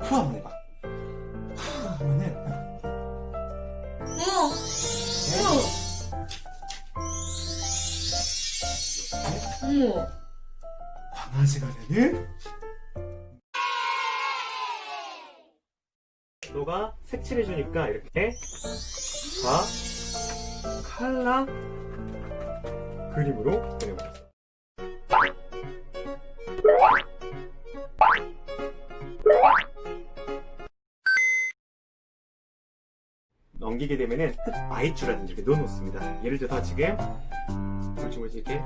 후합니다. 후하면은 어머. 강아지가 되는 너가 색칠해주니까 이렇게 과 칼라 그림으로 넘기게 되면은 흙 마이쮸라든지 이렇게 넣어놓습니다. 예를 들어서 지금 뭐지 뭐지 이렇게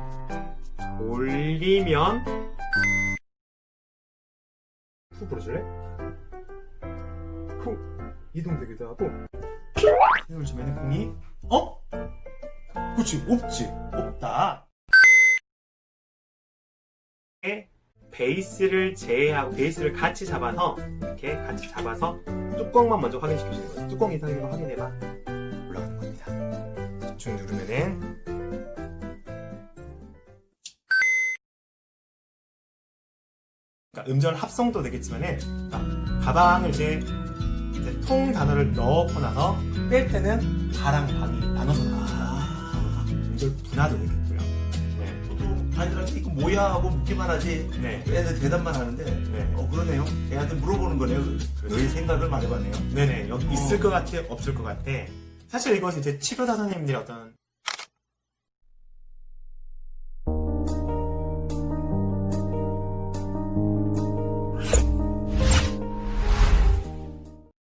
올리면 후 불어줄래? 후. 이동되기도 하고. 힘을 주면은 공이 어? 그렇지 없지. 없다 베이스를 제외하고 베이스를 같이 잡아서 이렇게 같이 잡아서 뚜껑만 먼저 확인시켜 주는 거예요 뚜껑 이상으로 확인해봐 올라가는 겁니다 집중 누르면은 그러니까 음절 합성도 되겠지만은 가방을 이제, 통 단어를 넣고 나서 뺄 때는 가랑 방이 나눠서 나옵니다. 음절 분화도. 네. 아이들한테 이거 뭐야 하고 묻기만 하지 네. 애들 대답만 하는데 네. 어 그러네요 애한테 물어보는 거네요 너의 생각을 말해봤네요 네네. 여기 있을 것 같아, 없을 것 같아. 사실 이것이 이제 치료 사 선생님들의 어떤